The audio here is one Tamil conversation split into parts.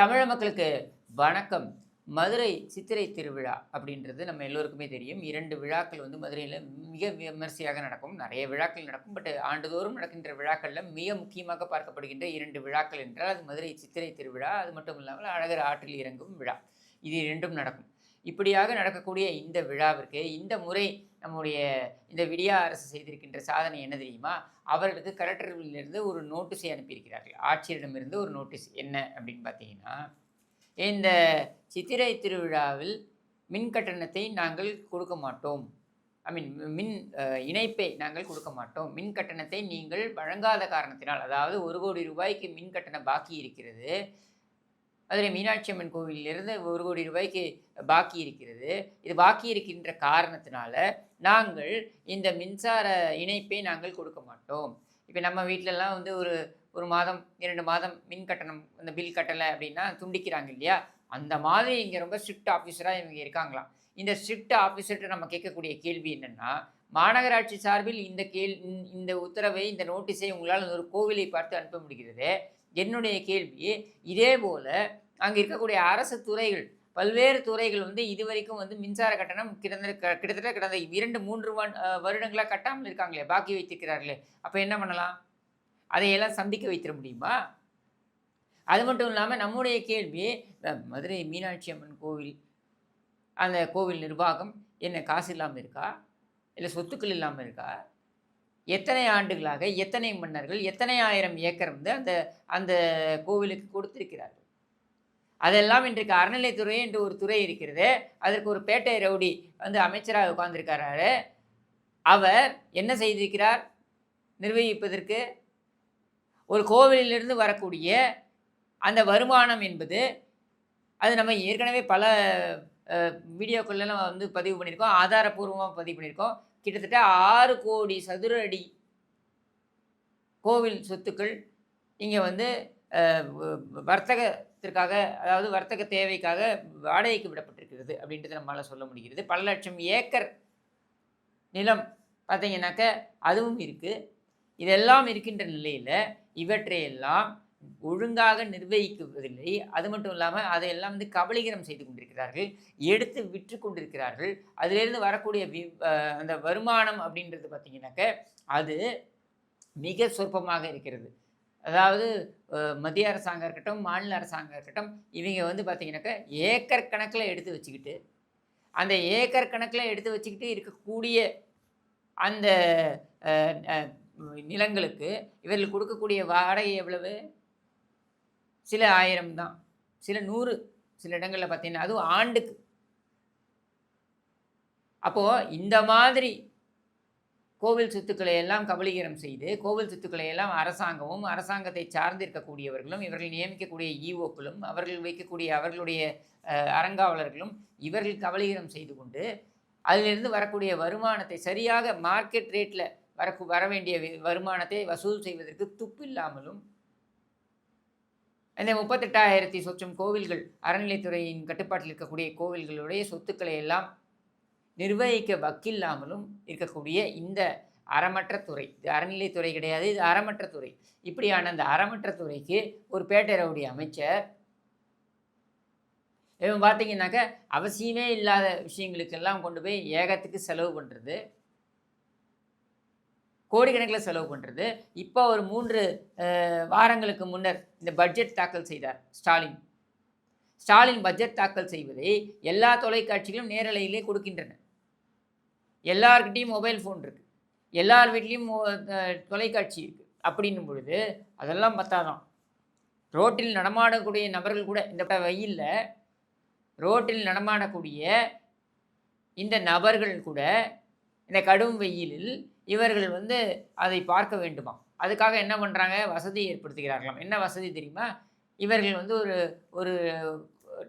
தமிழ் மக்களுக்கு வணக்கம். மதுரை சித்திரை திருவிழா அப்படின்றது நம்ம எல்லோருக்குமே தெரியும். இரண்டு விழாக்கள் வந்து மதுரையில் மிக விமர்சையாக நடக்கும். நிறைய விழாக்கள் நடக்கும். பட் ஆண்டுதோறும் நடக்கின்ற விழாக்களில் மிக முக்கியமாக பார்க்கப்படுகின்ற இரண்டு விழாக்கள் என்றால் அது மதுரை சித்திரை திருவிழா. அது மட்டும் இல்லாமல் அழகர் ஆற்றில் இறங்கும் விழா. இது இரண்டும் நடக்கும். இப்படியாக நடக்கக்கூடிய இந்த விழாவிற்கு இந்த முறை நம்முடைய இந்த விடியா அரசு செய்திருக்கின்ற சாதனை என்ன தெரியுமா? அவர்களுக்கு கலெக்டர்களிலிருந்து ஒரு நோட்டீஸை அனுப்பியிருக்கிறார்கள். ஆட்சியரிடமிருந்து ஒரு நோட்டீஸ் என்ன அப்படின்னு பார்த்தீங்கன்னா இந்த சித்திரை திருவிழாவில் மின் கட்டணத்தை நாங்கள் கொடுக்க மாட்டோம். ஐ மீன் மின் இணைப்பை நாங்கள் கொடுக்க மாட்டோம். மின் கட்டணத்தை நீங்கள் வழங்காத காரணத்தினால் அதாவது ஒரு கோடி ரூபாய்க்கு மின் கட்டணம் பாக்கி இருக்கிறது. அதில் மீனாட்சி அம்மன் கோவிலிருந்து ஒரு கோடி ரூபாய்க்கு பாக்கி இருக்கிறது. இது பாக்கி இருக்கின்ற காரணத்தினால நாங்கள் இந்த மின்சார இணைப்பை நாங்கள் கொடுக்க மாட்டோம். இப்போ நம்ம வீட்டிலலாம் வந்து ஒரு ஒரு மாதம் இரண்டு மாதம் மின் கட்டணம் அந்த பில் கட்டலை அப்படின்னா துண்டிக்கிறாங்க இல்லையா? அந்த மாதிரி இங்கே ரொம்ப ஸ்ட்ரிக்ட் ஆஃபீஸராக இவங்க இருக்காங்களாம். இந்த ஸ்ட்ரிக்ட் ஆஃபீஸர்கிட்ட நம்ம கேட்கக்கூடிய கேள்வி என்னென்னா மாநகராட்சி சார்பில் இந்த கேள் இந்த- இந்த உத்தரவை இந்த நோட்டீஸை உங்களால் ஒரு கோவிலை பார்த்து அனுப்ப முடிகிறது. என்னுடைய கேள்வி இதே போல் அங்கே இருக்கக்கூடிய அரசு துறைகள் பல்வேறு துறைகள் வந்து இதுவரைக்கும் வந்து மின்சார கட்டணம் கிட்டத்தட்ட க- கிட்டத்தட்ட கிடந்த இரண்டு மூன்று வன்- வருடங்களாக கட்டாமல் இருக்காங்களே பாக்கி வைத்திருக்கிறார்களே அப்போ என்ன பண்ணலாம்? அதையெல்லாம் சந்திக்க வைத்திட முடியுமா? அது மட்டும் இல்லாமல் நம்முடைய கேள்வி மதுரை மீனாட்சி அம்மன் கோவில் அந்த கோவில் நிர்வாகம் என்ன காசு இல்லாமல் இருக்கா? இல்லை சொத்துக்கள் இல்லாமல் இருக்கா? எத்தனை ஆண்டுகளாக எத்தனை மன்னர்கள் எத்தனை ஆயிரம் ஏக்கர் வந்து அந்த அந்த கோவிலுக்கு கொடுத்திருக்கிறார்கள்? அதெல்லாம் இன்றைக்கு அறநிலைத்துறை என்று ஒரு துறை இருக்கிறது. அதற்கு ஒரு பேட்டை ரவுடி வந்து அமைச்சராக உட்கார்ந்துருக்கிறாரு. அவர் என்ன செய்திருக்கிறார்? நிர்வகிப்பதற்கு ஒரு கோவிலிலிருந்து வரக்கூடிய அந்த வருமானம் என்பது அது நம்ம ஏற்கனவே பல வீடியோக்கள்லாம் வந்து பதிவு பண்ணியிருக்கோம். ஆதாரபூர்வமாக பதிவு பண்ணியிருக்கோம். கிட்டத்தட்ட ஆறு கோடி சதுர அடி கோவில் சொத்துக்கள் இங்கே வந்து வர்த்தகத்திற்காக அதாவது வர்த்தக தேவைக்காக வாடகைக்கு விடப்பட்டிருக்கிறது அப்படின்றது நம்மளால் சொல்ல முடிகிறது. பல லட்சம் ஏக்கர் நிலம் பார்த்தீங்கன்னாக்க அதுவும் இருக்குது இதெல்லாம் இருக்கின்ற நிலையில் இவற்றையெல்லாம் ஒழுங்காக நிர்வகிக்குவதில்லை அது மட்டும் இல்லாமல் அதையெல்லாம் வந்து கபலீகரம் செய்து கொண்டிருக்கிறார்கள். எடுத்து விற்று கொண்டிருக்கிறார்கள். அதிலிருந்து வரக்கூடிய வி அந்த வருமானம் அப்படின்றது பார்த்தீங்கன்னாக்க அது மிக சொற்பமாக இருக்கிறது. அதாவது மத்திய அரசாங்கம் இருக்கட்டும் மாநில அரசாங்கம் இருக்கட்டும் இவங்க வந்து பார்த்திங்கனாக்கா ஏக்கர் கணக்கில் எடுத்து வச்சுக்கிட்டு அந்த ஏக்கர் கணக்கில் எடுத்து வச்சுக்கிட்டு இருக்கக்கூடிய அந்த நிலங்களுக்கு இவர்கள் கொடுக்கக்கூடிய வாடகை எவ்வளவு? சில ஆயிரம் தான். சில நூறு சில இடங்களில் பார்த்தீங்கன்னா அதுவும் ஆண்டுக்கு. அப்போது இந்த மாதிரி கோவில் சொத்துக்களை எல்லாம் கபலீகரம் செய்து கோவில் சொத்துக்களை எல்லாம் அரசாங்கமும் அரசாங்கத்தை சார்ந்து இருக்கக்கூடியவர்களும் இவர்கள் நியமிக்கக்கூடிய ஈஓக்களும் அவர்கள் வைக்கக்கூடிய அவர்களுடைய அரங்காவலர்களும் அறங்காவலர்களும் இவர்கள் கபலீகரம் செய்து கொண்டு அதிலிருந்து வரக்கூடிய வருமானத்தை சரியாக மார்க்கெட் ரேட்டில் வர வர வேண்டிய வி- வருமானத்தை வசூல் செய்வதற்கு துப்பில்லாமலும் இந்த முப்பத்தெட்டாயிரத்தி சொச்சம் கோவில்கள் அறநிலைத்துறையின் கட்டுப்பாட்டில் இருக்கக்கூடிய கோவில்களுடைய சொத்துக்களை எல்லாம் நிர்வகிக்க வக்கில்லாமலும் இருக்கக்கூடிய இந்த அறமற்ற துறை. இது அறநிலைத்துறை கிடையாது இது அறமற்ற துறை. இப்படியான அந்த அறமற்ற துறைக்கு ஒரு பேட்டரவுடைய அமைச்சர் இவன் பார்த்தீங்கன்னாக்க அவசியமே இல்லாத விஷயங்களுக்கெல்லாம் கொண்டு போய் ஏகத்துக்கு செலவு பண்ணுறது கோடிக்கணக்கில் செலவு பண்ணுறது இப்போ ஒரு மூன்று வாரங்களுக்கு முன்னர் இந்த பட்ஜெட் தாக்கல் செய்தார் ஸ்டாலின். ஸ்டாலின் பட்ஜெட் தாக்கல் செய்வதை எல்லா தொலைக்காட்சிகளும் நேரலையிலே கொடுக்கின்றன. எல்லார்கிட்டையும் மொபைல் ஃபோன் இருக்குது எல்லார் வீட்லேயும் தொலைக்காட்சி இருக்குது அப்படின்னும் பொழுது அதெல்லாம் பத்தாதான். ரோட்டில் நடமாடக்கூடிய நபர்கள் கூட இந்த வெயிலில் ரோட்டில் நடமாடக்கூடிய இந்த நபர்கள் கூட இந்த கடும் வெயிலில் இவர்கள் வந்து அதை பார்க்க வேண்டுமா அதுக்காக என்ன பண்ணுறாங்க வசதி ஏற்படுத்துகிறார்களாம். என்ன வசதி தெரியுமா? இவர்கள் வந்து ஒரு ஒரு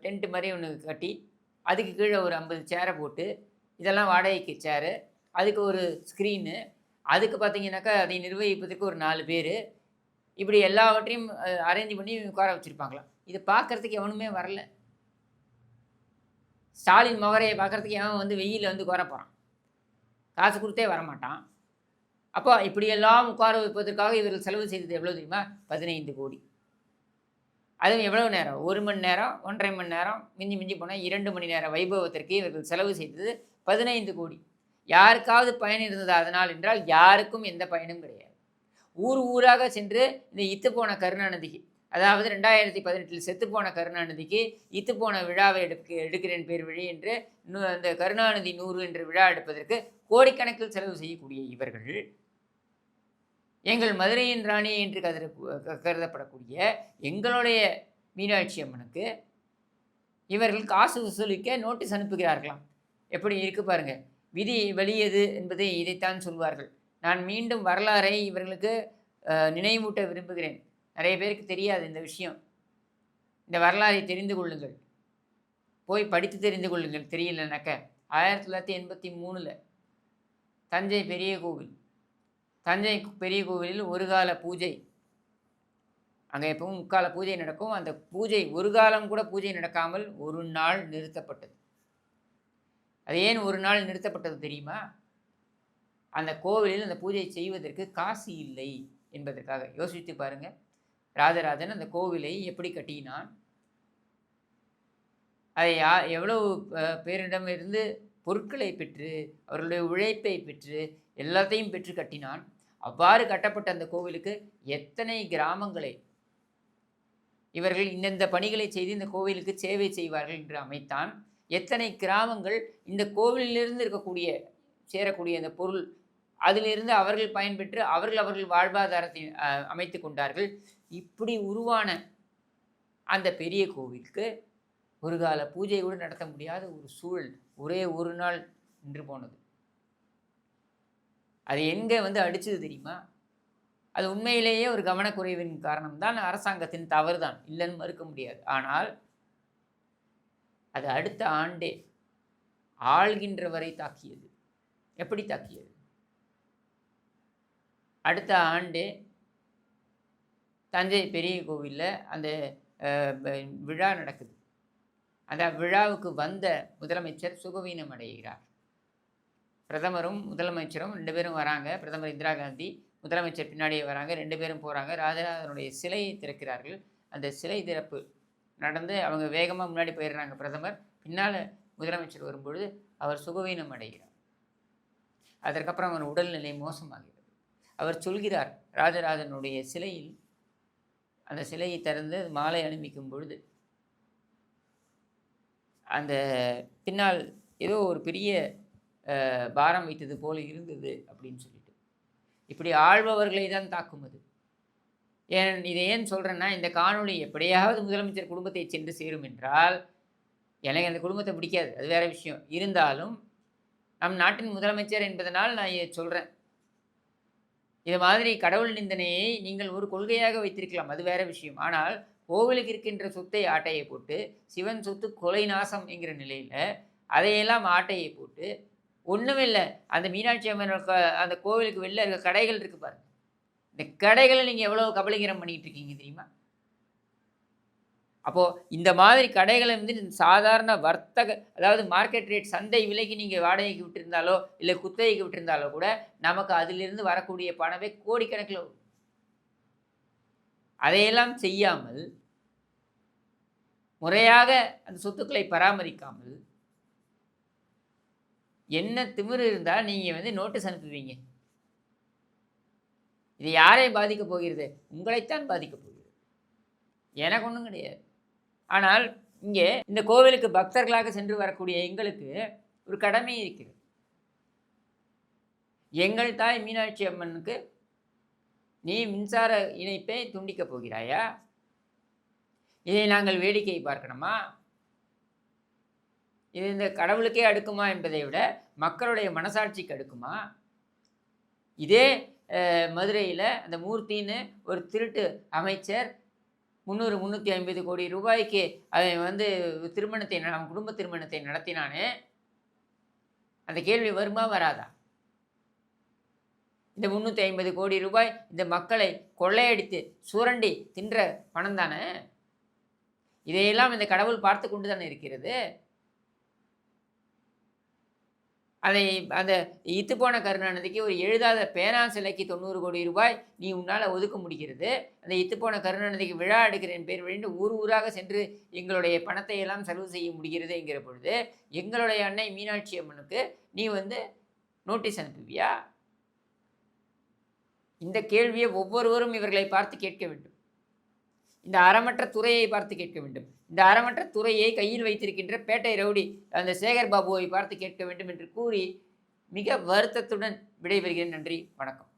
டென்ட் மாதிரி ஒன்று கட்டி அதுக்கு கீழே ஒரு ஐம்பது சேரை போட்டு இதெல்லாம் வாடகைக்கு சேரு அதுக்கு ஒரு ஸ்க்ரீனு அதுக்கு பார்த்தீங்கன்னாக்கா அதை நிர்வகிப்பதற்கு ஒரு நாலு பேர். இப்படி எல்லாவற்றையும் அரேஞ்ச் பண்ணி உட்கார வச்சுருப்பாங்களாம். இது பார்க்கறதுக்கு எவனுமே வரல. ஸ்டாலின் மகரையை பார்க்கறதுக்கு எவன் வந்து வெயிலில் வந்து உட்கார போகிறான் காசு கொடுத்தே வரமாட்டான். அப்போ இப்படியெல்லாம் உட்கார வைப்பதற்காக இவர்கள் செலவு செய்தது எவ்வளோ தெரியுமா? பதினைந்து கோடி. அதுவும் எவ்வளவு நேரம்? ஒரு மணி நேரம் ஒன்றரை மணி நேரம் மிஞ்சி மிஞ்சி போனால் இரண்டு மணி நேரம் வைபவத்திற்கு இவர்கள் செலவு செய்தது பதினைந்து கோடி. யாருக்காவது பயன் இருந்தது? அதனால் என்றால் யாருக்கும் எந்த பயனும் கிடையாது. ஊர் ஊராக சென்று இந்த இத்துப்போன கருணாநிதிக்கு அதாவது ரெண்டாயிரத்தி பதினெட்டில் செத்துப்போன கருணாநிதிக்கு இத்துப்போன விழாவை எடுக்க எடுக்கிறேன் பேர் வழி என்று அந்த கருணாநிதி நூறு என்ற விழா எடுப்பதற்கு கோடிக்கணக்கில் செலவு செய்யக்கூடிய இவர்கள் எங்கள் மதுரையின் ராணி என்று கதற கருதப்படக்கூடிய எங்களுடைய மீனாட்சி அம்மனுக்கு இவர்கள் காசு வசூலிக்க நோட்டீஸ் அனுப்புகிறார்களாம். எப்படி இருக்கு பாருங்கள் விதி வெளியது என்பதை இதைத்தான் சொல்வார்கள். நான் மீண்டும் வரலாறை இவர்களுக்கு நினைவூட்ட விரும்புகிறேன். நிறைய பேருக்கு தெரியாது இந்த விஷயம். இந்த வரலாறை தெரிந்து கொள்ளுங்கள். போய் படித்து தெரிந்து கொள்ளுங்கள். தெரியலனாக்க. ஆயிரத்தி தொள்ளாயிரத்தி எண்பத்தி மூணில் தஞ்சை பெரிய கோவில் தஞ்சை பெரிய கோவிலில் ஒரு கால பூஜை. அங்கே எப்பவும் முக்கால பூஜை நடக்கும். அந்த பூஜை ஒரு காலம் கூட பூஜை நடக்காமல் ஒரு நாள் நிறுத்தப்பட்டது. அது ஏன் ஒரு நாள் நிறுத்தப்பட்டது தெரியுமா? அந்த கோவிலில் அந்த பூஜை செய்வதற்கு காசு இல்லை என்பதற்காக. யோசித்து பாருங்கள் ராஜராஜன் அந்த கோவிலை எப்படி கட்டினான்? அதை யா எவ்வளவு பேரிடமிருந்து பொருட்களை பெற்று அவர்களுடைய உழைப்பை பெற்று எல்லாத்தையும் பெற்று கட்டினான். அவ்வாறு கட்டப்பட்ட அந்த கோவிலுக்கு எத்தனை கிராமங்களை இவர்கள் இந்தந்த பணிகளை செய்து இந்த கோவிலுக்கு சேவை செய்வார்கள் என்று அமைத்தான். எத்தனை கிராமங்கள் இந்த கோவிலிலிருந்து இருக்கக்கூடிய சேரக்கூடிய அந்த பொருள் அதிலிருந்து அவர்கள் பயன்பெற்று அவர்கள் அவர்கள் வாழ்வாதாரத்தை அமைத்து கொண்டார்கள். இப்படி உருவான அந்த பெரிய கோவிலுக்கு ஒரு கால பூஜை கூட நடத்த முடியாத ஒரு சூழல் ஒரே ஒரு நாள் நின்று போனது. அது எங்கே வந்து அடிச்சது தெரியுமா? அது உண்மையிலேயே ஒரு கவனக்குறைவின் காரணம்தான் அரசாங்கத்தின் தவறு தான் இல்லைன்னு மறுக்க முடியாது. ஆனால் அது அடுத்த ஆண்டே ஆள்கின்றவரை தாக்கியது. எப்படி தாக்கியது? அடுத்த ஆண்டே தஞ்சை பெரிய கோவிலில் அந்த விழா நடக்குது. அந்த விழாவுக்கு வந்த முதலமைச்சர் சுகவீனம் அடைகிறார். பிரதமரும் முதலமைச்சரும் ரெண்டு பேரும் வராங்க. பிரதமர் இந்திரா காந்தி முதலமைச்சர் பின்னாடியே வராங்க. ரெண்டு பேரும் போகிறாங்க ராஜராஜனுடைய சிலையை திறக்கிறார்கள். அந்த சிலை திறப்பு நடந்து அவங்க வேகமாக முன்னாடி போயிடுறாங்க பிரதமர். பின்னால் முதலமைச்சர் வரும்பொழுது அவர் சுகவீனம் அடைகிறார். அதற்கப்புறம் அவர் உடல்நிலை மோசமாகிறது. அவர் சொல்கிறார் ராஜராஜனுடைய சிலையில் அந்த சிலையை திறந்து மாலை அணிவிக்கும் பொழுது அந்த பின்னால் ஏதோ ஒரு பெரிய பாரம் வைத்தது போல இருந்தது அப்படின்னு சொல்லிட்டு. இப்படி ஆள்பவர்களை தான் தாக்கும் அது. ஏன் இதை ஏன் சொல்கிறேன்னா இந்த காணொளி எப்படியாவது முதலமைச்சர் குடும்பத்தை சென்று சேரும் என்றால் எனக்கு அந்த குடும்பத்தை பிடிக்காது. அது வேறு விஷயம். இருந்தாலும் நம் நாட்டின் முதலமைச்சர் என்பதனால் நான் இதை சொல்கிறேன் இது மாதிரி கடவுள் நிந்தனையை நீங்கள் ஒரு கொள்கையாக வைத்திருக்கலாம். அது வேறு விஷயம். ஆனால் கோவிலுக்கு இருக்கின்ற சொத்தை ஆட்டையை போட்டு சிவன் சொத்து கொலை நாசம் என்கிற நிலையில் அதையெல்லாம் ஆட்டையை போட்டு ஒன்றுமில்லை அந்த மீனாட்சி அம்மன் அந்த கோவிலுக்கு வெளில இருக்க கடைகள் இருக்குது பாருங்க இந்த கடைகளை நீங்கள் எவ்வளோ கபலீகரம் பண்ணிகிட்டு இருக்கீங்க தெரியுமா? அப்போது இந்த மாதிரி கடைகளை வந்து சாதாரண வர்த்தக அதாவது மார்க்கெட் ரேட் சந்தை விலைக்கு நீங்கள் வாடகைக்கு விட்டுருந்தாலோ இல்லை குத்தகைக்கு விட்டுருந்தாலோ கூட நமக்கு அதிலிருந்து வரக்கூடிய பணமே கோடிக்கணக்கில் வரும். அதையெல்லாம் செய்யாமல் முறையாக அந்த சொத்துக்களை பராமரிக்காமல் என்ன திமிரு இருந்தால் நீங்கள் வந்து நோட்டீஸ் அனுப்புவீங்க. இது யாரை பாதிக்க போகிறது? உங்களைத்தான் பாதிக்க போகிறது. எனக்கு ஒன்றும் கிடையாது. ஆனால் இங்கே இந்த கோவிலுக்கு பக்தர்களாக சென்று வரக்கூடிய எங்களுக்கு ஒரு கடமை இருக்கிறது. எங்கள் தாய் மீனாட்சி அம்மனுக்கு நீ மின்சார இணைப்பை துண்டிக்கப் போகிறாயா? இதை நாங்கள் வேடிக்கை பார்க்கணுமா? இது இந்த கடவுளுக்கே அடுக்குமா என்பதை விட மக்களுடைய மனசாட்சிக்கு அடுக்குமா? இதே மதுரையில் அந்த மூர்த்தின்னு ஒரு திருட்டு அமைச்சர் முந்நூறு முந்நூற்றி ஐம்பது கோடி ரூபாய்க்கு அவன் வந்து திருமணத்தை அவன் குடும்ப திருமணத்தை நடத்தினானே? அந்த கேள்வி வருமா வராதா? இந்த முந்நூற்றி ஐம்பது கோடி ரூபாய் இந்த மக்களை கொள்ளையடித்து சுரண்டி தின்ற பணம் தானே? இதையெல்லாம் இந்த கடவுள் பார்த்து கொண்டு தானே இருக்கிறது? அதை அந்த இத்துப்போன கருணாநிதிக்கு ஒரு எழுதாத பேனா சிலைக்கு தொண்ணூறு கோடி ரூபாய் நீ உன்னால் ஒதுக்க முடிகிறது. அந்த இத்துப்போன கருணாநிதிக்கு விழா எடுக்கிறேன் பேர் வழிந்து ஊர் ஊராக சென்று எங்களுடைய பணத்தை எல்லாம் செலவு செய்ய முடிகிறது என்கிற பொழுது எங்களுடைய அன்னை மீனாட்சி அம்மனுக்கு நீ வந்து நோட்டீஸ் அனுப்புவியா? இந்த கேள்வியை ஒவ்வொருவரும் இவர்களை பார்த்து கேட்க வேண்டும். இந்த அறமற்ற துறையை பார்த்து கேட்க வேண்டும். இந்த அறமற்ற துறையை கையில் வைத்திருக்கின்ற பேட்டை ரவுடி அந்த சேகர் பாபுவை பார்த்து கேட்க வேண்டும் என்று கூறி மிக வருத்தத்துடன் விடைபெறுகிறேன். நன்றி. வணக்கம்.